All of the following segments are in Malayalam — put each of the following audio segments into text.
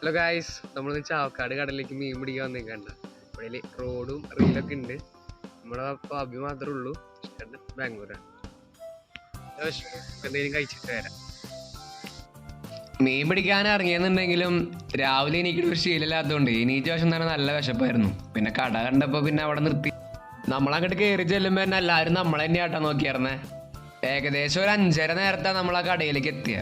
ഹലോ ഗായ്സ് നമ്മൾ ചാവക്കാട് കടലിലേക്ക് മീൻ പിടിക്കാൻ വന്നേക്കണ്ട ഇവിടെ റോഡും റീലൊക്കെ ഉണ്ട് നമ്മുടെ അഭി മാത്രമേ ഉള്ളൂ. ചേട്ടൻ ബാംഗ്ലൂരാണ്. എന്തെങ്കിലും കഴിച്ചിട്ട് വരാം. മീൻ പിടിക്കാൻ ഇറങ്ങിയെന്നുണ്ടെങ്കിലും രാവിലെ എനിക്കൊരു ശീലമില്ലാത്തതുകൊണ്ട് എനിക്ക് വശം തന്നെ നല്ല വിശപ്പായിരുന്നു. പിന്നെ കട കണ്ടപ്പോൾ പിന്നെ അവിടെ നിർത്തി. നമ്മളങ്ങോട്ട് കയറി ചെല്ലുമ്പോൾ തന്നെ എല്ലാവരും നമ്മളെ ആട്ടാ നോക്കിയായിരുന്നേ ഏകദേശം ഒരു അഞ്ചര നേരത്താണ് നമ്മൾ ആ കടയിലേക്ക് എത്തിയ.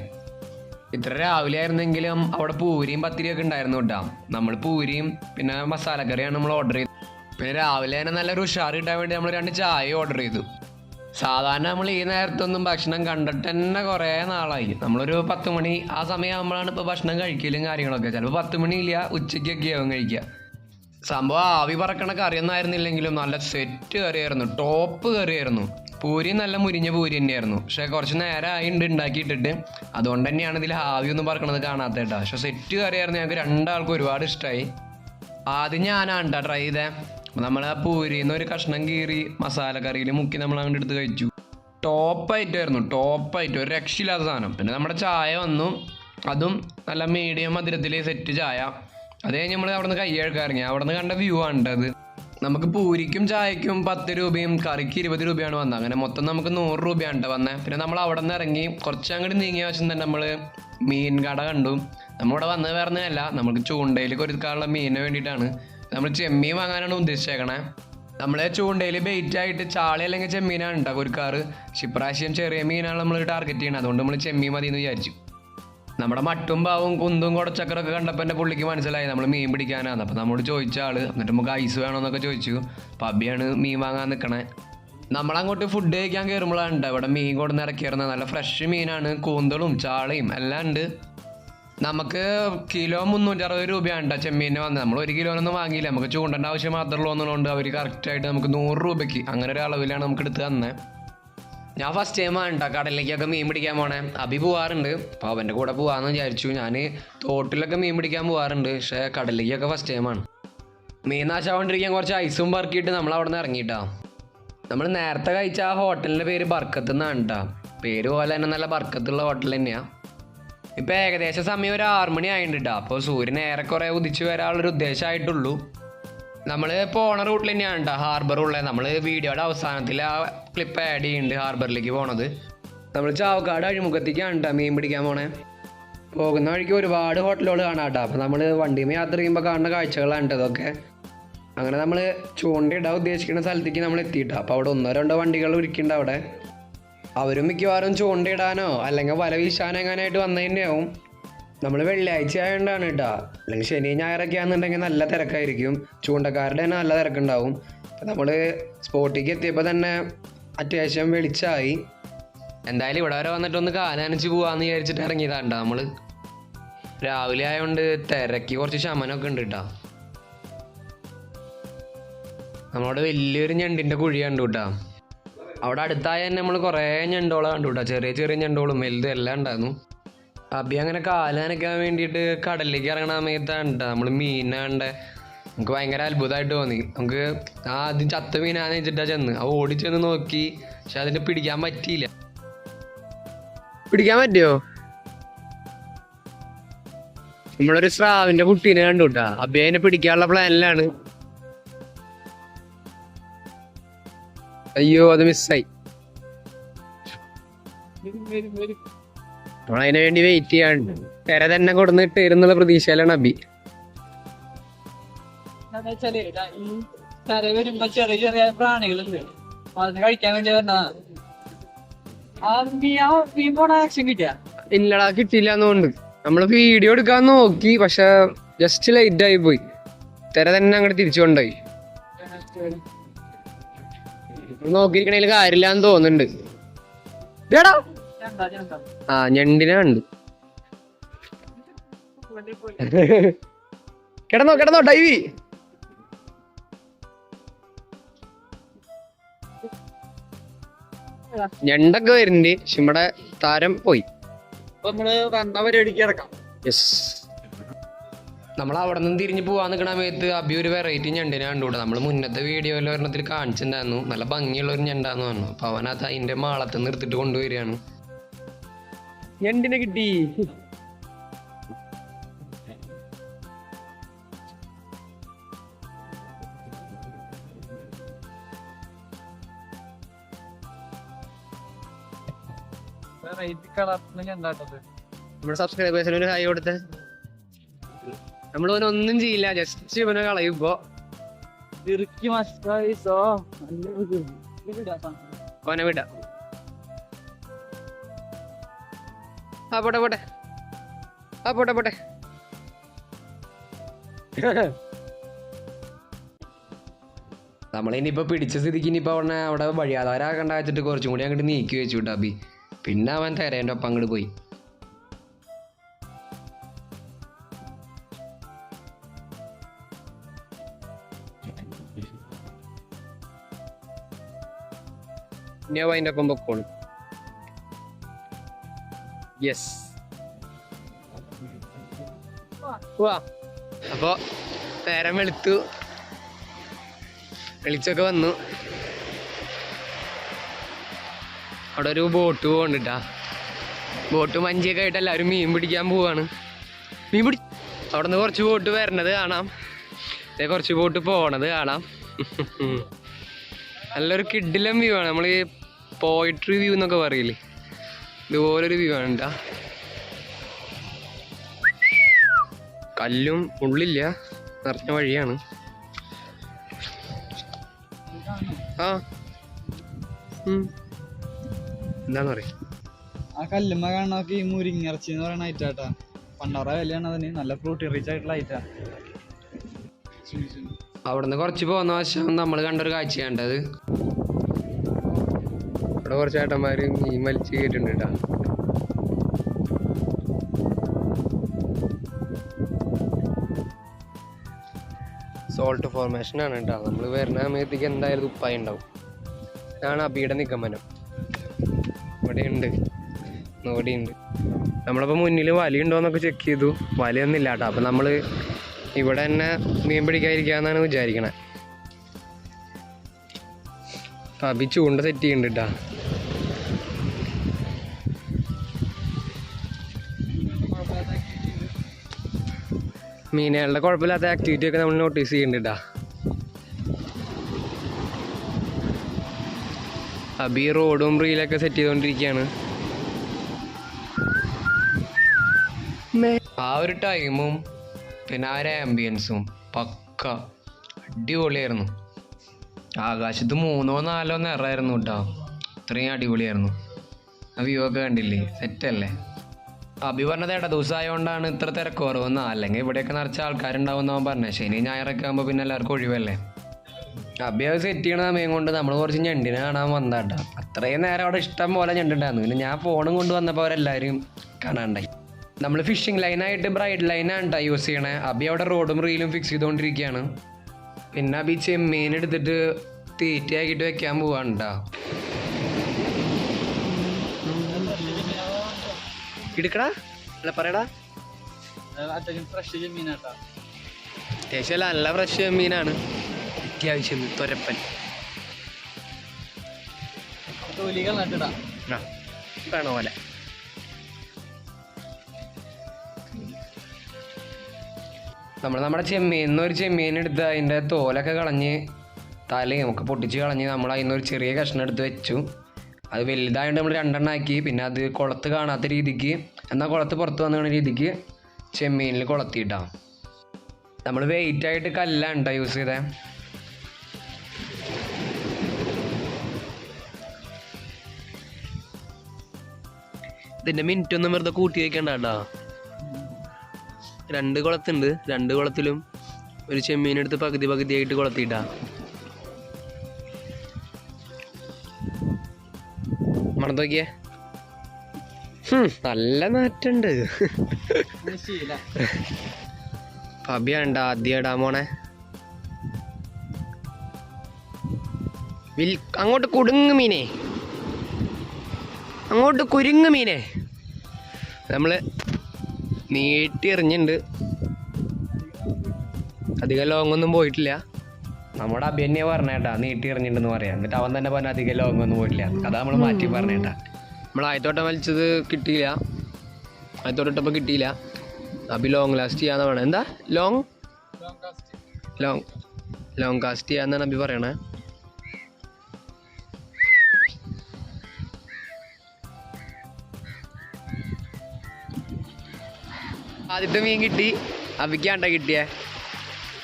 ഇത്ര രാവിലെ ആയിരുന്നെങ്കിലും അവിടെ പൂരിയും പത്തിരിയൊക്കെ ഉണ്ടായിരുന്നു കേട്ടോ. നമ്മൾ പൂരിയും പിന്നെ മസാലക്കറിയാണ് നമ്മൾ ഓർഡർ ചെയ്തത്. പിന്നെ രാവിലെ തന്നെ നല്ലൊരു ഉഷാർ കിട്ടാൻ വേണ്ടി നമ്മൾ രണ്ട് ചായ ഓർഡർ ചെയ്തു. സാധാരണ നമ്മൾ ഈ നേരത്തൊന്നും ഭക്ഷണം കണ്ടിട്ട് തന്നെ കുറേ നാളായി. നമ്മളൊരു പത്ത് മണി ആ സമയമാകുമ്പോഴാണ് ഇപ്പോൾ ഭക്ഷണം കഴിക്കലും കാര്യങ്ങളൊക്കെ. ചിലപ്പോൾ പത്ത് മണിയില്ല ഉച്ചയ്ക്കൊക്കെ ആവും കഴിക്കുക. സംഭവം ആവി പറക്കണ കറിയൊന്നും ആയിരുന്നില്ലെങ്കിലും നല്ല സെറ്റ് കറിയായിരുന്നു ടോപ്പ് കറിയായിരുന്നു. പൂരി നല്ല മുരിഞ്ഞ പൂരി തന്നെയായിരുന്നു. പക്ഷെ കുറച്ച് നേരമായി ഉണ്ട് ഉണ്ടാക്കിയിട്ടിട്ട് അതുകൊണ്ട് തന്നെയാണ് ഇതിൽ ആവി ഒന്നും പറക്കണത് കാണാത്ത കേട്ടോ. പക്ഷെ സെറ്റ് കറിയായിരുന്നു. ഞങ്ങൾക്ക് രണ്ടാൾക്കും ഒരുപാട് ഇഷ്ടമായി ആദ്യം ഞാനാണ് കേട്ടോ ട്രൈ ചെയ്തേ നമ്മൾ ആ പൂരിയിൽ നിന്ന് ഒരു കഷ്ണം കീറി മസാല കറിയിൽ മുക്കി നമ്മൾ അങ്ങോട്ട് എടുത്ത് കഴിച്ചു. ടോപ്പ് ആയിട്ടായിരുന്നു ടോപ്പ് ആയിട്ട് ഒരു രക്ഷയില്ലാത്ത സാധനം. പിന്നെ നമ്മുടെ ചായ വന്നു. അതും നല്ല മീഡിയം മധുരത്തിൽ സെറ്റ് ചായ. അത് കഴിഞ്ഞ് നമ്മൾ അവിടെ നിന്ന് ഇറങ്ങി. അവിടെ നിന്ന് കണ്ട വ്യൂ ആണ് അത്. നമുക്ക് പൂരിക്കും ചായക്കും പത്ത് രൂപയും കറിക്ക് ഇരുപത് രൂപയാണ് വന്നത്. അങ്ങനെ മൊത്തം നമുക്ക് നൂറ് രൂപയാണ് വന്നത് പിന്നെ നമ്മൾ അവിടെ നിന്ന് ഇറങ്ങി കുറച്ച് അങ്ങോട്ട് നീങ്ങിയ വശം തന്നെ നമ്മൾ മീൻ കട കണ്ടു. നമ്മളിവിടെ വന്നത് വേറെന്നല്ല നമുക്ക് ചൂണ്ടയിൽ കൊരുക്കാനുള്ള മീനിന് വേണ്ടിയിട്ടാണ്. നമ്മൾ ചെമ്മീൻ വാങ്ങാനാണ് ഉദ്ദേശിച്ചേക്കണേ. നമ്മളെ ചൂണ്ടയിൽ ബെയിറ്റ് ആയിട്ട് ചാളി അല്ലെങ്കിൽ ചെമ്മീനാണ് ഉണ്ടാകും ഒരുക്കാറ് ഇപ്രാവശ്യം ചെറിയ മീനാണ് നമ്മൾ ടാർഗറ്റ് ചെയ്യണത് അതുകൊണ്ട് നമ്മൾ ചെമ്മീൻ മതി എന്ന് വിചാരിച്ചു. നമ്മുടെ മട്ടും പാവും കുന്തും കുടച്ചക്കറൊക്കെ കണ്ടപ്പോൾ എന്റെ പുള്ളിക്ക് മനസ്സിലായി നമ്മൾ മീൻ പിടിക്കാനാണ്. അപ്പോൾ നമ്മോട് ചോദിച്ച ആൾ എന്നിട്ട് നമുക്ക് ഐസ് വേണമെന്നൊക്കെ ചോദിച്ചു. പബിയാണ് മീൻ വാങ്ങാൻ നിൽക്കണേ നമ്മളങ്ങോട്ട് ഫുഡ് കഴിക്കാൻ കയറുമ്പോഴാണ് ഉണ്ട് ഇവിടെ മീൻ കൊടുന്ന് ഇറക്കിയിരുന്നത്. നല്ല ഫ്രഷ് മീനാണ് കൂന്തളും ചാളയും എല്ലാം ഉണ്ട്. നമുക്ക് കിലോ മുന്നൂറ്ററുപത് രൂപയാണ് കേട്ടോ ചെമ്മീനെ വന്നത്. നമ്മൾ ഒരു കിലോനൊന്നും വാങ്ങിയില്ല. നമുക്ക് ചൂണ്ടന്റെ ആവശ്യം മാത്രമേ ഉള്ളൂ എന്നുള്ളതുകൊണ്ട് അവർ കറക്റ്റായിട്ട് നമുക്ക് നൂറ് രൂപയ്ക്ക് അങ്ങനെ ഒരു അളവിലാണ് നമുക്ക് എടുത്ത് തന്നെ. ഞാൻ ഫസ്റ്റ് ടൈമാണ് കേട്ടോ കടലിലേക്കൊക്കെ മീൻ പിടിക്കാൻ പോണേ. അഭി പോവാറുണ്ട്. അപ്പോൾ അവന്റെ കൂടെ പോവാന്ന് വിചാരിച്ചു. ഞാൻ തോട്ടിലൊക്കെ മീൻ പിടിക്കാൻ പോവാറുണ്ട്. പക്ഷേ കടലിലേക്കൊക്കെ ഫസ്റ്റ് ടൈമാണ് മീൻ നാശാവാണ്ടിരിക്കാൻ കുറച്ച് ഐസും പറക്കിയിട്ട് നമ്മൾ അവിടെ നിന്ന് ഇറങ്ങിയിട്ടാ നമ്മൾ നേരത്തെ കഴിച്ച ആ ഹോട്ടലിന്റെ പേര് ബർക്കത്ത് എന്നാണ് കേട്ടോ പേര് പോലെ തന്നെ നല്ല ബർക്കത്തുള്ള ഹോട്ടൽ തന്നെയാണ് ഇപ്പം ഏകദേശം സമയം ഒരു ആറുമണി ആയിട്ടുണ്ട് കേട്ടോ അപ്പോൾ സൂര്യൻ ഏറെക്കുറെ ഉദിച്ചു വരാനുള്ളൊരു ഉദ്ദേശമായിട്ടുള്ളൂ നമ്മൾ പോണ റൂട്ടിൽ തന്നെയാണ് ഹാർബർ ഉള്ളത്. നമ്മൾ വീഡിയോയുടെ അവസാനത്തിൽ ആ ക്ലിപ്പ് ആഡ് ചെയ്യുന്നുണ്ട് ഹാർബറിലേക്ക് പോണത്. നമ്മൾ ചാവക്കാട് അഴിമുഖത്തേക്കാണ് കേട്ടോ മീൻ പിടിക്കാൻ പോണേ. പോകുന്ന വഴിക്ക് ഒരുപാട് ഹോട്ടലുകൾ കാണാം കേട്ടോ അപ്പോൾ നമ്മൾ വണ്ടിയിൽ യാത്ര ചെയ്യുമ്പോൾ കാണുന്ന കാഴ്ചകളാണ് കേട്ടോ ഇതൊക്കെ. അങ്ങനെ നമ്മൾ ചൂണ്ടയിടാൻ ഉദ്ദേശിക്കുന്ന സ്ഥലത്തേക്ക് നമ്മൾ എത്തിയിട്ടോ അപ്പോൾ അവിടെ ഒന്നോ രണ്ടോ വണ്ടികൾ ഇരിക്കുന്നുണ്ട് അവിടെ. അവരും മിക്കവാറും ചൂണ്ടയിടാനോ അല്ലെങ്കിൽ വല വീശാനോ എങ്ങാനായിട്ട് വന്നു തന്നെയാവും നമ്മൾ വെള്ളിയാഴ്ച ആയതുകൊണ്ടാണ് കേട്ടോ അല്ലെങ്കിൽ ശനി ഞായറൊക്കെ ആണെന്നുണ്ടെങ്കിൽ നല്ല തിരക്കായിരിക്കും. ചൂണ്ടക്കാരുടെ തന്നെ നല്ല തിരക്കുണ്ടാവും. അപ്പം നമ്മൾ സ്പോട്ടിലേക്ക് എത്തിയപ്പോൾ തന്നെ അത്യാവശ്യം വെളിച്ചായി. എന്തായാലും ഇവിടെ വരെ വന്നിട്ട് ഒന്ന് കാനനച്ച് പോവാന്ന് വിചാരിച്ചിട്ട് ഇറങ്ങിയതാണ്ട നമ്മൾ രാവിലെ ആയതുകൊണ്ട് തിരക്കി കുറച്ച് ശമനമൊക്കെ ഉണ്ട് കേട്ടോ നമ്മളവിടെ വലിയൊരു ഞണ്ടിന്റെ കുഴി കണ്ടു കേട്ടോ അവിടെ അടുത്തായ തന്നെ നമ്മൾ കുറേ ഞണ്ടോളം കണ്ടു കേട്ടോ ചെറിയ ചെറിയ ഞണ്ടോളും വലുതും എല്ലാം ഉണ്ടായിരുന്നു. അബി അങ്ങനെ കാലാനൊക്കെ വേണ്ടിയിട്ട് കടലിലേക്ക് ഇറങ്ങണ സമയത്താണ് നമ്മൾ മീനാണ്ട് നമുക്ക് ഭയങ്കര അത്ഭുതമായിട്ട് തോന്നി. നമുക്ക് ആദ്യം ചത്ത മീനാന്ന് വെച്ചിട്ടാ ചെന്ന്. ആ ഓടിച്ചെന്ന് നോക്കി. പക്ഷെ അതിനെ പിടിക്കാൻ പറ്റിയില്ല. പിടിക്കാൻ പറ്റിയോ? നമ്മളൊരു സ്രാവിന്റെ കുട്ടീനെ കണ്ടു കേട്ടാ അബി അതിനെ പിടിക്കാനുള്ള പ്ലാനിലാണ്. അയ്യോ അത് മിസ്സായി നമ്മളതിനു വേണ്ടി വെയിറ്റ് ചെയ്യാണ്ട് തെര തന്നെ കൊടുന്നിട്ട് ഇരുന്നുള്ള പ്രതീക്ഷയിലാണ് അബി. എന്താന്ന് വെച്ചാൽ ഇതാ ഈ കര വരുമ്പോ ചെറിയ ചെറിയ പ്രാണികളുണ്ട്. അപ്പൊ അതിന് കഴിക്കാൻ വേണ്ടി ആ മീൻ ആ മീൻ പോണ ആക്ഷൻ കിട്ടിയ? ഇല്ലടാ കിട്ടിയില്ല എന്നുകൊണ്ട് നമ്മൾ വീഡിയോ എടുക്കാൻ നോക്കി പക്ഷെ ജസ്റ്റ് ലൈറ്റ് ആയി പോയി. തെര തന്നെ അങ്ങോട്ട് തിരിച്ചു കൊണ്ടുപോയി. നോക്കിയിരിക്കണേൽ കാര്യമില്ലാന്ന് തോന്നുന്നുണ്ട്. ഇതെടാ. ആ ഞണ്ടിനെ കണ്ടു. കിടന്നോ കിടന്നോ ഡൈവി. ഞണ്ടൊക്കെ വരുന്നുണ്ട് പക്ഷെ ഇവിടെ താരം പോയി. നമ്മളവിടെ നമ്മൾ അവിടെ നിന്ന് തിരിഞ്ഞു പോവാൻ നിൽക്കണ സമയത്ത് അബി ഒരു വെറൈറ്റി ഞണ്ടിനെ കണ്ടുകൂടെ? നമ്മൾ മുന്നത്തെ വീഡിയോയിൽ ഒരെണ്ണത്തിൽ കാണിച്ചിട്ടുണ്ടായിരുന്നു. നല്ല ഭംഗിയുള്ള ഒരു ഞണ്ടാന്ന് പറഞ്ഞു. അപ്പൊ അവനത് അതിന്റെ മാളത്ത് നിർത്തിട്ട് കൊണ്ടുവരികയാണ്. ഞണ്ടിനെ കിട്ടി. നമ്മുടെ സബ്സ്ക്രൈബേഴ്സിന് ഒരു ഹൈ കൊടുത്ത്. നമ്മൾ ഇവനെ ഒന്നും ചെയ്യില്ല ജസ്റ്റ് ഇവനെ കളയുമ്പോ. ഇറുക്കി മസ്റ്റോ ഓനെ വിടാം. ആ പോട്ടെ പോട്ടെ. ആ പോട്ടെ പോട്ടെ. പിടിച്ച സ്ഥിതിക്ക് ഇനിയിപ്പോ അവിടെ അവിടെ വഴിയാധാരാക്കണ്ട വെച്ചിട്ട് കുറച്ചും കൂടി അങ്ങോട്ട് നീക്കി വെച്ചു ഡബി പിന്നെ അവൻ തെരേന്റെ ഒപ്പം അങ്ങോട്ട് പോയി. ഇനി അതിന്റെ ഒപ്പം പൊക്കോളും. യെസ് വാ അപ്പോ നേരം വെളുത്തു വെളിച്ചൊക്കെ വന്നു. അവിടെ ഒരു ബോട്ട് പോകണ്ടിട്ടാ ബോട്ട് മഞ്ചിയൊക്കെ ആയിട്ട് എല്ലാവരും മീൻ പിടിക്കാൻ പോവാണ്. മീൻ പിടി അവിടെ നിന്ന് കുറച്ച് ബോട്ട് വരണത് കാണാം. കുറച്ച് ബോട്ട് പോണത് കാണാം. നല്ലൊരു കിഡിലം വ്യൂ ആണ്. നമ്മൾ പോയിട്രി വ്യൂ എന്നൊക്കെ പറയില്ലേ? ഇതുപോലൊരു വ്യൂ ആണ് ട്ടാ. കല്ലും ഉള്ളില്ല നിറഞ്ഞ വഴിയാണ്. ആ. എന്താന്ന് പറയാ? ആ കല്ലുമ്മ കാണാനൊക്കെ ഈ മുരിങ്ങിറച്ചി എന്ന് പറയുന്ന ഐറ്റാട്ടാ പണ്ടാറ വിലയാണ് അതിന് നല്ല ഫ്രൂട്ടി റിച്ച് ആയിട്ടുള്ള ഐറ്റാ അവിടുന്ന് കുറച്ച് പോകുന്ന വശം നമ്മൾ കണ്ടൊരു കാഴ്ച കണ്ടത്. ഇവിടെ കുറച്ച് ചേട്ടന്മാർ മീൻ വലിച്ച് കയറ്റുണ്ട് കേട്ടോ. സോൾട്ട് ഫോർമേഷൻ ആണ് കേട്ടോ. നമ്മൾ വരുന്ന സമയത്തേക്ക് എന്തായാലും ഉപ്പായി ഉണ്ടാവും. ഇതാണ് അബിയുടെ നിഗമനം. ഇവിടെ ഉണ്ട് നോടി ഉണ്ട് നമ്മളിപ്പോൾ മുന്നിൽ വലയുണ്ടോയെന്നൊക്കെ ചെക്ക് ചെയ്തു. വലിയൊന്നും ഇല്ല കേട്ടോ. അപ്പം നമ്മൾ ഇവിടെ തന്നെ മീൻ പിടിക്കാതിരിക്കാന്നാണ് വിചാരിക്കണേ. അപ്പം അബി ചൂണ്ട സെറ്റ് ചെയ്യുന്നുണ്ട് കേട്ടാ. മീനുകളുടെ കുഴപ്പമില്ലാത്ത ആക്ടിവിറ്റി ഒക്കെ നമ്മൾ നോട്ടീസ് ചെയ്യുന്നുണ്ട് അബി റോഡും റീലൊക്കെ സെറ്റ് ചെയ്തുകൊണ്ടിരിക്കുകയാണ് ആ ഒരു ടൈമും പിന്നെ ആ ഒരു ആംബിയൻസും പക്ക. അടിപൊളിയായിരുന്നു. ആകാശത്ത് മൂന്നോ നാലോ നിറമായിരുന്നു കേട്ടോ ഇത്രയും അടിപൊളിയായിരുന്നു. ആ വ്യൂ ഒക്കെ കണ്ടില്ലേ? സെറ്റല്ലേ അഭി പറഞ്ഞത് ഇട ദിവസമായതുകൊണ്ടാണ് ഇത്ര തിരക്ക് കുറവെന്ന്. അല്ലെങ്കിൽ ഇവിടെയൊക്കെ നിറച്ച ആൾക്കാരുണ്ടാവും അവൻ പറഞ്ഞത് ശനി ഞായറൊക്കെ ആകുമ്പോൾ പിന്നെ എല്ലാവർക്കും ഒഴിവല്ലേ? അഭി അത് സെറ്റ് ചെയ്യണ സമയം കൊണ്ട് നമ്മൾ കുറച്ച് ഞണ്ടിനെ കാണാൻ വന്നതാട്ടോ. അത്രയും നേരം അവിടെ ഇഷ്ടം പോലെ ഞണ്ടുണ്ടായിരുന്നു. പിന്നെ ഞാൻ ഫോണും കൊണ്ട് വന്നപ്പോൾ അവരെല്ലാവരും കാണാണ്ടായി. നമ്മൾ ഫിഷിംഗ് ലൈനായിട്ട് ബ്രൈഡ് ലൈനാണ് കേട്ടോ യൂസ് ചെയ്യണേ. അബി അവിടെ റോഡും റീലും ഫിക്സ് ചെയ്തുകൊണ്ടിരിക്കുകയാണ് പിന്നെ അബി ചെമ്മീൻ എടുത്തിട്ട് തീറ്റയാക്കിയിട്ട് വെക്കാൻ പോവാണ്. എടുക്കടാ അല്ല പറയടാ. അത്യാവശ്യം ഫ്രഷ് ചെമ്മീനാട്ടാ അത്യാവശ്യം നല്ല ഫ്രഷ് ചെമ്മീനാണ് അത്യാവശ്യം തൊരപ്പൻ. തൊലികൾ നട്ടിടാ ആ വേണ പോലെ. നമ്മൾ നമ്മുടെ ചെമ്മീൻ ഒരു ചെമ്മീൻ എടുത്ത് അതിന്റെ തോലൊക്കെ കളഞ്ഞ് തലയും ഒക്കെ പൊട്ടിച്ച് കളഞ്ഞ് നമ്മൾ അതിൽ നിന്ന് ഒരു ചെറിയ കഷ്ണം എടുത്ത് വെച്ചു. അത് വലുതായതുകൊണ്ട് നമ്മൾ രണ്ടെണ്ണം ആക്കി. പിന്നെ അത് കുളത്ത് കാണാത്ത രീതിക്ക് എന്നാൽ കുളത്ത് പുറത്ത് വന്ന രീതിക്ക് ചെമ്മീനിൽ കുളത്തിയിട്ടാം. നമ്മൾ വെയിറ്റ് ആയിട്ട് കല്ലാണ് കേട്ടോ യൂസ് ചെയ്തേ. ഇതിന്റെ മിനിറ്റ് ഒന്നും വെറുതെ കൂട്ടി വെക്കണ്ട കേട്ടോ രണ്ട് കുളത്തുണ്ട്. രണ്ട് കുളത്തിലും ഒരു ചെമ്മീനെടുത്ത് പകുതി പകുതിയായിട്ട് കുളത്തിയിട്ടാ. നോക്കിയേ. നല്ല നാറ്റുണ്ട് ശീല. പബിയാണ്ട ആദ്യം ഇടാൻ പോണേ? വിൽ അങ്ങോട്ട് കുടുങ്ങ് മീനെ. അങ്ങോട്ട് കുരുങ്ങ് മീനെ. നമ്മൾ നീട്ടി എറിഞ്ഞിണ്ട്. അധികം ലോങ്ങൊന്നും പോയിട്ടില്ല. നമ്മുടെ അഭ്യന്നെ പറഞ്ഞേട്ടാ നീട്ടി എറിഞ്ഞിട്ടുണ്ടെന്ന് പറയാം. എന്നിട്ട് അവൻ തന്നെ പറഞ്ഞ അധികം ലോങ് ഒന്നും പോയില്ല അതാ നമ്മൾ മാറ്റി പറഞ്ഞേട്ടാ നമ്മൾ ആയത്തോട്ടം വലിച്ചത് കിട്ടിയില്ല. ആയത്തോട്ടം കിട്ടിയില്ല. അഭി ലോങ് ലാസ്റ്റ് ചെയ്യാന്ന് വേണം എന്താ? ലോങ് ലോങ് ലോങ് കാസ്റ്റ് ചെയ്യാന്നാണ് അഭി പറയണേ. ആദ്യത്തെ മീൻ കിട്ടി. അബിക്കാണ്ട കിട്ടിയേ.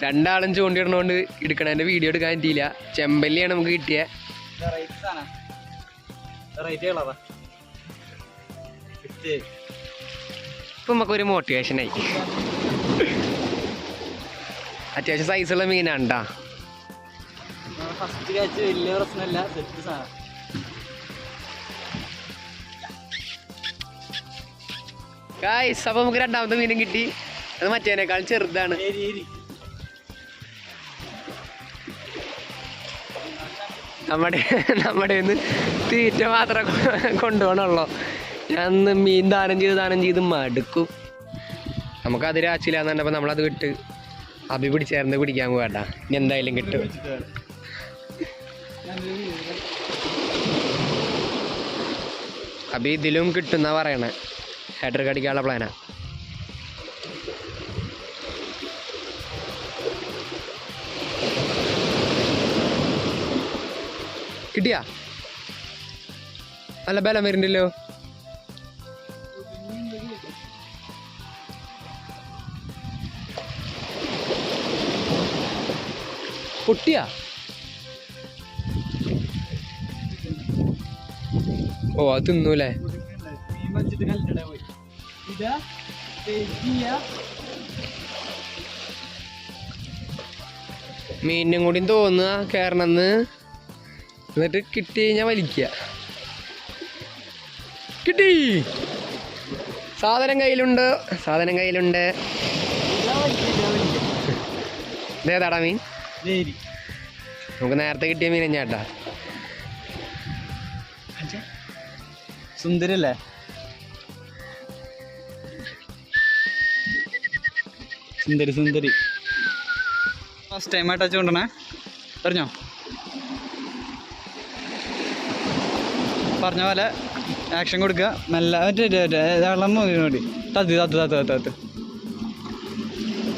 രണ്ടാളും ചൂണ്ടിയിടണോണ്ട് എടുക്കണതിന്റെ വീഡിയോ എടുക്കാൻ പറ്റിയില്ല. ചെമ്പല്ലിയാണ് നമുക്ക് കിട്ടിയ. ഇപ്പൊ നമുക്ക് ഒരു മോട്ടിവേഷനായി അത്യാവശ്യം സൈസുള്ള മീനാണ് ട്ടാ. ഫസ്റ്റ് കാച്ച് വലിയ പ്രശ്നമല്ല സെറ്റ് സാധനം. ഗായ്സ് അപ്പൊ നമുക്ക് രണ്ടാമത്തെ മീനും കിട്ടി. അത് മറ്റേനേക്കാൾ ചെറുതാണ്. നമ്മുടെ നമ്മുടെ നിന്ന് തീറ്റ മാത്രം കൊണ്ടുപോകണുള്ളൂ. ഞാൻ മീൻ ദാനം ചെയ്ത് ദാനം ചെയ്ത് മടുക്കും. നമുക്ക് അത് രാച്ചില്ല എന്ന് പറഞ്ഞപ്പോൾ നമ്മളത് വിട്ട് അഭി പിടിച്ചേർന്ന് പിടിക്കാൻ പോകണ്ട ഇനി എന്തായാലും കിട്ടും. അഭി ഇതിലും കിട്ടുന്ന പറയണേ. ഹെഡർ കടിക്കാനുള്ള പ്ലാനാ കിട്ടിയാ? നല്ല ബലം വരുന്നുണ്ടല്ലോ. പൊട്ടിയാ? ഓ അത് തിന്നൂലേ? മീനും കൂടി തോന്നുക കയറണമെന്ന് എന്നിട്ട് കിട്ടി കഴിഞ്ഞാൽ വലിക്കുക. കിട്ടി. സാധനം കയ്യിലുണ്ട് സാധനം കയ്യിലുണ്ട്. ഇതേതാടാ മീൻ. നമുക്ക് നേരത്തെ കിട്ടിയ മീൻ തന്നെയാട്ടാ സുന്ദരല്ലേ? സുന്ദരി സുന്ദരി. ഫസ്റ്റ് ടൈം ആയിട്ട് വെച്ചോണ്ടേ പറഞ്ഞോ? പറഞ്ഞ പോലെ ആക്ഷൻ കൊടുക്കുക. നല്ല വെള്ളം നോക്കി തത്ത് തത്ത് തത്ത് തത്ത് തത്ത്.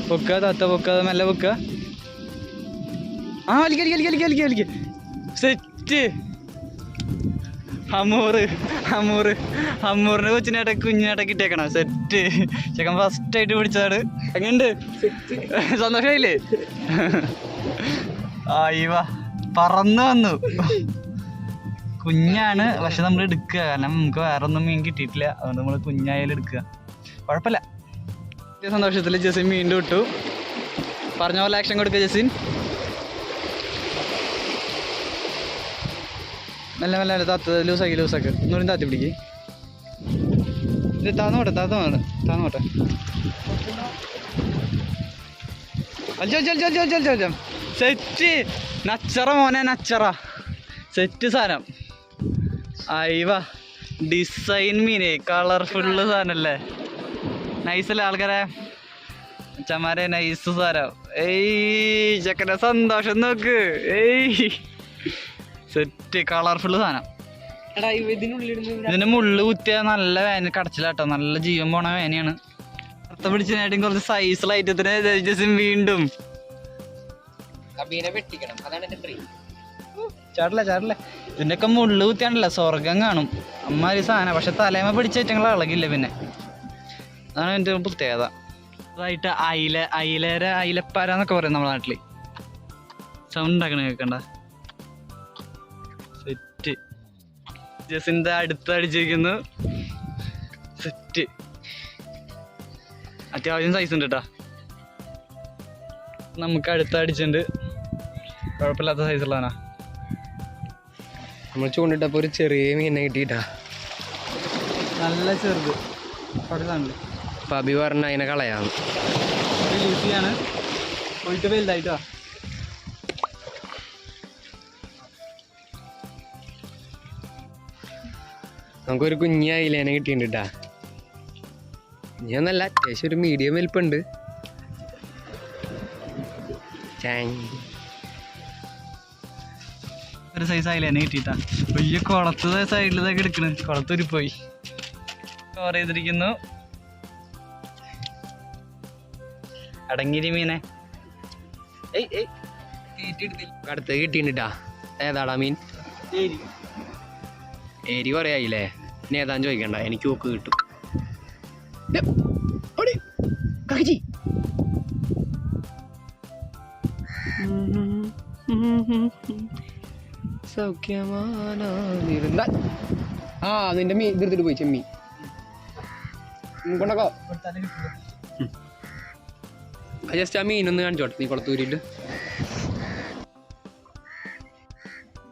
പൊക്കുക തത്ത പൊക്കുക മെല്ലെ പൊക്കുക. ആ വലിക്ക വലിക്ക വലിക്ക വലിക്ക വലിക്ക സെറ്റ് അമൂറ് അമൂറ് അമൂറിന്റെ കൊച്ചിനേട്ട കുഞ്ഞിനേട്ട കിട്ടിയേക്കണം? സെറ്റ് ചെക്കൻ ഫസ്റ്റ് ആയിട്ട് പിടിച്ചതാണ്. എങ്ങനെയുണ്ട്? സന്തോഷമായില്ലേ ആയിവാ പറന്നു വന്നു. കുഞ്ഞാണ് പക്ഷെ നമ്മൾ എടുക്കുക. കാരണം നമുക്ക് വേറെ ഒന്നും മീൻ കിട്ടിയിട്ടില്ല. അതുകൊണ്ട് നമ്മൾ കുഞ്ഞായാലും എടുക്കുക. കുഴപ്പമില്ല. സന്തോഷത്തിൽ ജസിൻ വീണ്ടും ഇട്ടു. പറഞ്ഞ പോലെ ആക്ഷൻ കൊടുക്കുക ജസിൻ മെല്ലെ മെല്ലെ മെല്ലെ താത്ത ലൂസാക്കി ലൂസാക്കി ഒന്നുകൂടി താത്തി പിടിക്ക്. ഇത് താന്നോട്ടെ താന്നോട്ടെ താന്നോട്ടെ സെറ്റ്. നച്ചറ മോനെ നച്ചറ. സെറ്റ് സാധനം. അയവ ഡിസൈൻ മീനെ കളർഫുള്ള് സാധനല്ലേ? നൈസല്ലേ ആൾക്കാരെ? ചമാരെ നൈസ് സാരം ഏയ് ചെക്കന്റെ സന്തോഷം നോക്ക്. ഏയ്. സെറ്റ് കളർഫുൾ സാധനം. ഇതിന്റെ മുള്ളു കുത്തിയ നല്ല വേന കടച്ചിലാട്ടോ. നല്ല ജീവൻ പോണ വേനയാണ്. അർത്ഥം പിടിച്ചതിനായിട്ടും കുറച്ച് സൈസ് ഐറ്റത്തിന് വീണ്ടും. വെട്ടിക്കണം. അതാണ് എന്റെ ചാടില്ല ചാടില്ല. ഇതിന്റെയൊക്കെ മുള്ളു കുത്തിയാണല്ലോ സ്വർഗം കാണും. അമ്മാതിരി സാധനം പക്ഷെ തലേമ പിടിച്ച ഏറ്റങ്ങൾ ഇളകില്ല പിന്നെ. അതാണ് എന്റെ പ്രത്യേകത. അതായിട്ട് അയില അയിലേര അയിലപ്പാര എന്നൊക്കെ പറയും നമ്മുടെ നാട്ടിൽ സൗണ്ട് ഉണ്ടാക്കണ കേൾക്കണ്ട സെറ്റ് ജസിന്റെ അടുത്ത് അടിച്ചിരിക്കുന്നു. സെറ്റ് അത്യാവശ്യം സൈസ് ഉണ്ട് കേട്ടോ നമുക്ക് അടുത്ത് അടിച്ചിട്ടുണ്ട്. കുഴപ്പമില്ലാത്ത സൈസുള്ളതാനാ നമ്മൾ ചൂണ്ടിട്ടപ്പോ ഒരു ചെറിയ മീനെ കിട്ടിയിട്ടാ. നല്ല ചെറുത്. അപ്പൊ അബി പറഞ്ഞ അതിനെ കളയാണ്. പോയിട്ട് വലുതായിട്ടോ? നമുക്കൊരു കുഞ്ഞി അയിലേനെ കിട്ടിയിട്ടുണ്ട് കേട്ടാ കുഞ്ഞൊന്നല്ല അത്യാവശ്യം ഒരു മീഡിയം വലിപ്പുണ്ട്. ചാങ്. ഒരു സൈസ് ആയില്ലേ? കിട്ടിയിട്ടാ. വലിയ കുളത്ത് സൈഡിലതൊക്കെ എടുക്കണ് കുളത്തൊരു പോയി. കവർ ചെയ്തിരിക്കുന്നു. അടങ്ങിരി മീനെ. അടുത്ത് കിട്ടിയിട്ടാ ഏതാടാ മീൻ? ഏരി കുറേ ആയില്ലേ? ഇനി ഏതാന്ന് ചോദിക്കണ്ട. എനിക്ക് ഓക്ക് കിട്ടും. സൗഖ്യമാനാ ആ നിന്റെ മീൻ ഇതെടുത്തിട്ട് പോയി ചെമ്മീൻ. ഉം, കൊണ്ടോക്കോ. ജസ്റ്റ് ആ മീനൊന്ന് കാണിച്ചോട്ടെ നീ കുളത്തൂരിട്ട്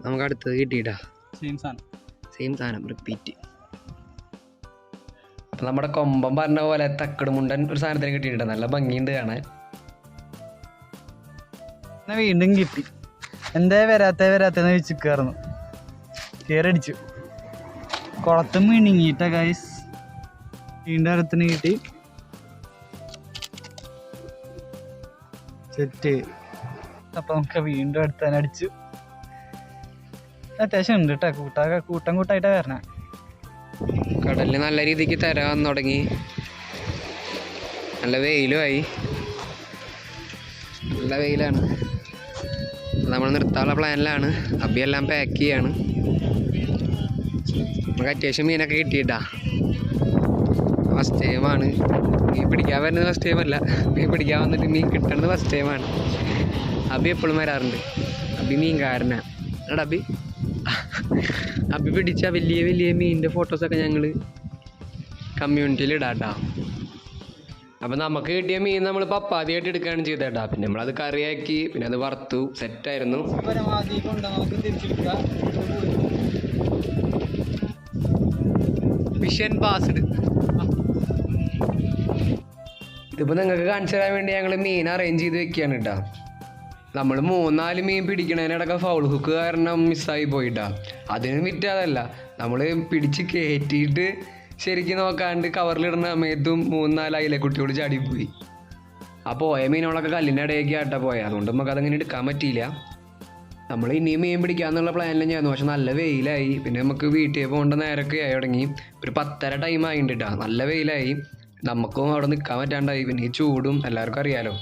നമുക്ക് അടുത്തത് കിട്ടിയിട്ടാ. സെയിം സാധനം സെയിം സാധനം റിപ്പീറ്റ് അപ്പം നമ്മുടെ കൊമ്പം പറഞ്ഞ പോലെ തക്കട് മുണ്ടൻ ഒരു സാധനത്തിന് കിട്ടിയിട്ടുണ്ട്. നല്ല ഭംഗിയുണ്ട് കാണാൻ. വീണ്ടും കിട്ടി. എന്തേ വരാത്തേ വരാത്തേന്ന് വെച്ചിക്കായിരുന്നു കയറടിച്ചു കുളത്ത് മിണിങ്ങിട്ട ഗൈസ് വീണ്ടും അടുത്തിന് കിട്ടി സെറ്റ് അപ്പൊ നമുക്ക് വീണ്ടും അടുത്തന്നെ അടിച്ചു. അത്യാവശ്യം ഉണ്ട് കേട്ടോ കൂട്ടാ കൂട്ടം കൂട്ടായിട്ടാ വരണേ. കടലിൽ നല്ല രീതിക്ക് തരാൻ തുടങ്ങി. നല്ല വെയിലുമായി നല്ല വെയിലാണ്. നമ്മൾ നിർത്താനുള്ള പ്ലാനിലാണ്. അബിയെല്ലാം പാക്ക് ചെയ്യാണ്. നമുക്ക് അത്യാവശ്യം മീനൊക്കെ കിട്ടിയിട്ടാ. ഫസ്റ്റ് ടൈമാണ് മീൻ പിടിക്കാൻ വരുന്നത് ഫസ്റ്റ് ടൈം അല്ല. മീൻ പിടിക്കാൻ വന്നിട്ട് മീൻ കിട്ടണത് ഫസ്റ്റ് ടൈമാണ് അബി എപ്പോഴും വരാറുണ്ട്. അബി മീൻകാരനാണ് എടാ അബി. അബി പിടിച്ച വലിയ വലിയ മീനിന്റെ ഫോട്ടോസൊക്കെ ഞങ്ങൾ കമ്മ്യൂണിറ്റിയിൽ ഇടാട്ടാ. അപ്പം നമുക്ക് കിട്ടിയ മീൻ നമ്മൾ പപ്പാതിയായിട്ട് എടുക്കുകയാണ് ചെയ്തേട്ടാ. പിന്നെ നമ്മളത് കറിയാക്കി പിന്നെ അത് വറുത്തു സെറ്റായിരുന്നു. മിഷൻ പാസ്ഡ് ഇതിപ്പോൾ നിങ്ങൾക്ക് കാണിച്ചു തരാൻ വേണ്ടി ഞങ്ങൾ മീൻ അറേഞ്ച് ചെയ്ത് വെക്കുകയാണ് കേട്ടോ നമ്മൾ മൂന്നാൽ മീൻ പിടിക്കണതിനിടക്ക് ഫൗൾ ഹുക്ക് കാരണം മിസ്സായി പോയിട്ടാ. അതിന് വിറ്റതല്ല. നമ്മൾ പിടിച്ച് കയറ്റിയിട്ട് ശരിക്കും നോക്കാണ്ട് കവറിലിടുന്ന സമയത്തും മൂന്നാൽ അയിലക്കുട്ടിയോട് ചാടിപ്പോയി ആ പോയ മീനുകളൊക്കെ കല്ലിന്റെ ഇടയ്ക്ക് ആട്ട പോയത് അതുകൊണ്ട് നമുക്ക് അതങ്ങനെ എടുക്കാൻ പറ്റിയില്ല. നമ്മൾ ഇനിയും മീൻ പിടിക്കാന്നുള്ള പ്ലാനിലും ചെയ്യാന്നു പക്ഷെ നല്ല വെയിലായി. പിന്നെ നമുക്ക് വീട്ടിൽ പോകേണ്ട നേരമൊക്കെ ആയി തുടങ്ങി. ഒരു പത്തര ടൈം ആയിട്ടാ നല്ല വെയിലായി. നമുക്കും അവിടെ നിൽക്കാൻ പറ്റാണ്ടായി. പിന്നെ ഈ ചൂടും എല്ലാവർക്കും അറിയാലോ.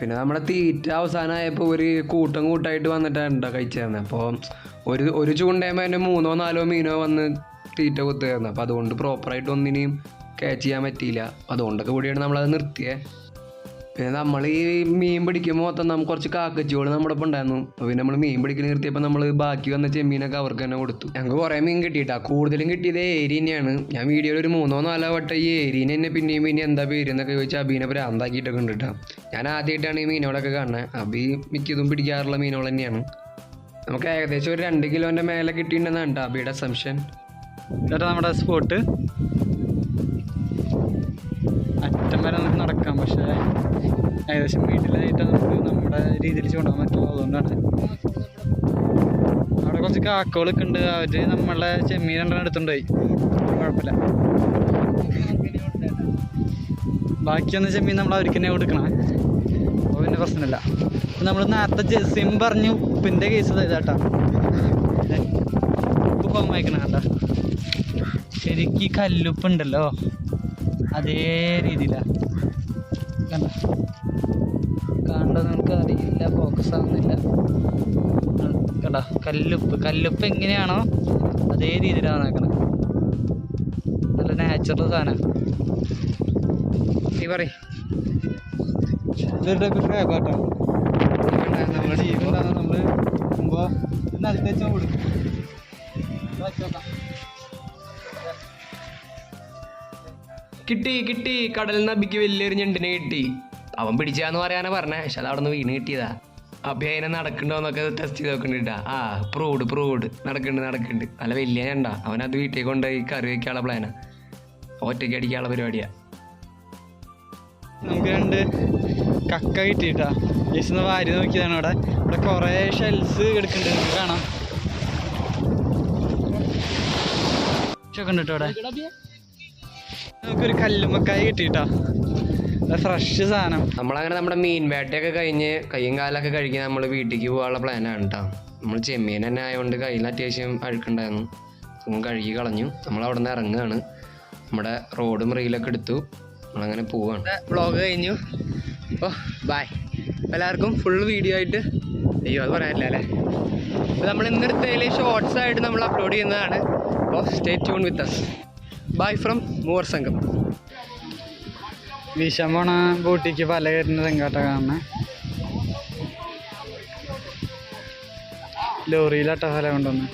പിന്നെ നമ്മുടെ തീറ്റ അവസാനമായപ്പോൾ ഒരു കൂട്ടം കൂട്ടായിട്ട് വന്നിട്ടാണ് കഴിച്ചിരുന്നത് അപ്പോൾ ഒരു ഒരു ചൂണ്ടയുമ്പോൾ അതിന്റെ മൂന്നോ നാലോ മീനോ വന്ന് തീറ്റ കുത്തുകയായിരുന്നു. അപ്പോൾ അതുകൊണ്ട് പ്രോപ്പറായിട്ട് ഒന്നിനെയും ക്യാച്ച് ചെയ്യാൻ പറ്റിയില്ല. അതുകൊണ്ടൊക്കെ കൂടിയാണ് നമ്മളത് നിർത്തിയത് പിന്നെ നമ്മൾ ഈ മീൻ പിടിക്കുമ്പോൾ മൊത്തം നമുക്ക് കുറച്ച് കാക്കച്ചിയോട് നമ്മുടെ ഒപ്പം ഉണ്ടായിരുന്നു. പിന്നെ നമ്മൾ മീൻ പിടിക്കൽ നിർത്തിയപ്പോൾ നമ്മൾ ബാക്കി വന്ന ചെമ്മീനൊക്കെ അവർക്ക് തന്നെ കൊടുത്തു. ഞങ്ങൾക്ക് കുറേ മീൻ കിട്ടിയിട്ടാ. കൂടുതലും കിട്ടിയത് ഏരി തന്നെയാണ്. ഞാൻ വീഡിയോയിൽ ഒരു മൂന്നോ നാലോ വട്ടം ഈ ഏരിനെ തന്നെ പിന്നെയും പിന്നെ എന്താ പേര് എന്നൊക്കെ ചോദിച്ചാൽ അബീനെ പ്രാന്താക്കിയിട്ടൊക്കെ ഉണ്ട് ഞാൻ ആദ്യമായിട്ടാണ് ഈ മീനുകളൊക്കെ കാണുന്നത് അബി മിക്കതും പിടിക്കാറുള്ള മീനുകൾ തന്നെയാണ്. നമുക്ക് ഏകദേശം ഒരു രണ്ട് കിലോന്റെ മേലെ കിട്ടിയിട്ടുണ്ടെന്നാണ് കേട്ടോ അബിയുടെ അസംഷൻ ചേട്ടാ നമ്മുടെ സ്പോട്ട് അറ്റം വരെ നമുക്ക് നടക്കാം പക്ഷേ ഏകദേശം വീട്ടിലായിട്ട് നമുക്ക് നമ്മുടെ രീതിയിൽ ചൂണ്ടാൻ പറ്റില്ല അതുകൊണ്ടാണ്. അവിടെ കുറച്ച് കാക്കകളൊക്കെ ഉണ്ട് അവർ നമ്മളെ ചെമ്മീൻ രണ്ടെണ്ണം എടുത്തുണ്ടായി. കുഴപ്പമില്ല. ബാക്കിയൊന്ന് ചെമ്മീൻ നമ്മൾ അവർക്ക് തന്നെ കൊടുക്കണം. അപ്പോൾ പിന്നെ പ്രശ്നമില്ല. നമ്മൾ നേരത്തെ ജെസ്സിയും പറഞ്ഞു ഉപ്പിന്റെ കേസ് ഇതാട്ടാ ഉപ്പ് ഫോം വായിക്കണം കേട്ടാ. ശരിക്കും കല്ലുപ്പുണ്ടല്ലോ. കല്ലുപ്പ് ഉണ്ടല്ലോ അതേ രീതിയിലാണ് കണ്ട? കണ്ടോ നിങ്ങൾക്ക് അറിയില്ല ഫോക്കസ് ആവുന്നില്ല. കേട്ടോ കണ്ടോ? കല്ലുപ്പ് കല്ലുപ്പ് എങ്ങനെയാണോ അതേ രീതിയിലാണ് നോക്കണം നല്ല നാച്ചുറൽ സാധനം. നീ പറയും. നമ്മുടെ നമ്മൾ മുമ്പ് അടുത്ത് വെച്ചാൽ കൊടുക്കും കിട്ടി കിട്ടി. കടലിൽ നിന്ന് അബിക്ക് വലിയൊരു ഞണ്ടിനെ കിട്ടി. അവൻ പിടിച്ചാന്ന് പറയാനാ പറഞ്ഞേ. പക്ഷെ അത് അവിടെ നിന്ന് വീണ് കിട്ടിയതാ. അഭി അതിനെ നടക്കണ്ടോന്നൊക്കെ ടെസ്റ്റ് ചെയ്ത് നോക്കണ്ടിട്ടാ ആ പ്രൂഡ് പ്രൂഡ്. നടക്കുന്നുണ്ട് നടക്കുന്നുണ്ട് നല്ല വലിയ ഞണ്ട. അവൻ അത് വീട്ടിൽ കൊണ്ടുപോയി കറി വയ്ക്കാനുള്ള പ്ലാനാ ഒറ്റയ്ക്ക് അടിക്കാനുള്ള പരിപാടിയാ. നമുക്ക് രണ്ട് കക്ക കിട്ടിട്ടാ ജസ്റ്റ് ഒന്ന് വാരി നോക്കിയതാണ് ഇവിടെ ഇവിടെ കുറേ ഷെൽസ് കിടക്കുന്നുണ്ട് നിങ്ങൾക്ക് കാണാം. ഒക്കെ ഉണ്ട് കേട്ടോ ഇവിടെ നമുക്കൊരു കല്ലുമ്മക്കായ കിട്ടിയിട്ടാ. ഫ്രഷ് സാധനം. നമ്മളങ്ങനെ നമ്മുടെ മീൻ വേട്ടയൊക്കെ കഴിഞ്ഞ് കയ്യും കാലൊക്കെ കഴുകി നമ്മൾ വീട്ടിലേക്ക് പോകാനുള്ള പ്ലാനാണ് കേട്ടോ നമ്മൾ ചെമ്മീൻ തന്നെ ആയതുകൊണ്ട് കയ്യിൽ അത്യാവശ്യം അഴുക്കുണ്ടായിരുന്നു. കഴുകി കളഞ്ഞു. നമ്മൾ അവിടെ നിന്ന് ഇറങ്ങുകയാണ് നമ്മുടെ റോഡും റീലൊക്കെ എടുത്തു. നമ്മളങ്ങനെ പോവാണ്. ബ്ലോഗ് കഴിഞ്ഞു. അപ്പോൾ ബായ് എല്ലാവർക്കും ഫുൾ വീഡിയോ ആയിട്ട് അയ്യോ അത് പറയാനില്ല അല്ലേ? അപ്പോൾ നമ്മൾ ഇന്നെടുത്തതിൽ ഷോർട്സ് ആയിട്ട് നമ്മൾ അപ്ലോഡ് ചെയ്യുന്നതാണ്. അപ്പോൾ stay tune with us bye from മൂവർ സംഘം വിഷമണ ബൂട്ടിക്ക് പല കയറ്റുന്ന രംഗാട്ട കാണുന്നത് ലോറിയിലാട്ട ഫലം കൊണ്ടുവന്ന്.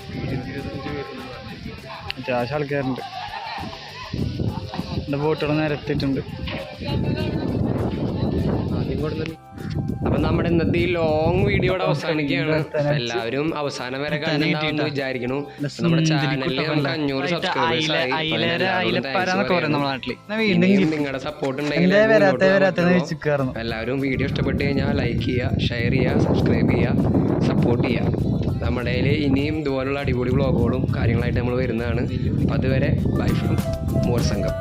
അത്യാവശ്യം ആൾക്കാരുണ്ട്. എന്റെ ബോട്ടുകൾ നിരത്തിയിട്ടുണ്ട്. അപ്പൊ നമ്മുടെ ഇന്നത്തെ ഈ ലോങ് വീഡിയോയുടെ അവസാനിക്കുകയാണ്. എല്ലാവരും അവസാനം വരെ കണ്ടിട്ടുണ്ടാവുമെന്ന് വിചാരിക്കുന്നു. നമ്മുടെ ചാനലിൽ നമുക്ക് അഞ്ഞൂറ് സബ്സ്ക്രൈബേഴ്സ് ആയി. നിങ്ങളുടെ സപ്പോർട്ട് ഉണ്ടെങ്കിൽ എല്ലാവരും വീഡിയോ ഇഷ്ടപ്പെട്ട് കഴിഞ്ഞാൽ ലൈക്ക് ചെയ്യുക ഷെയർ ചെയ്യുക സബ്സ്ക്രൈബ് ചെയ്യുക സപ്പോർട്ട് ചെയ്യുക. നമ്മുടെ കയ്യിൽ ഇനിയും ഇതുപോലുള്ള അടിപൊളി വ്ളോഗുകളും കാര്യങ്ങളായിട്ട് നമ്മൾ വരുന്നതാണ്. അപ്പം അതുവരെ ബൈ ഫ്രം മോർ സംഘം.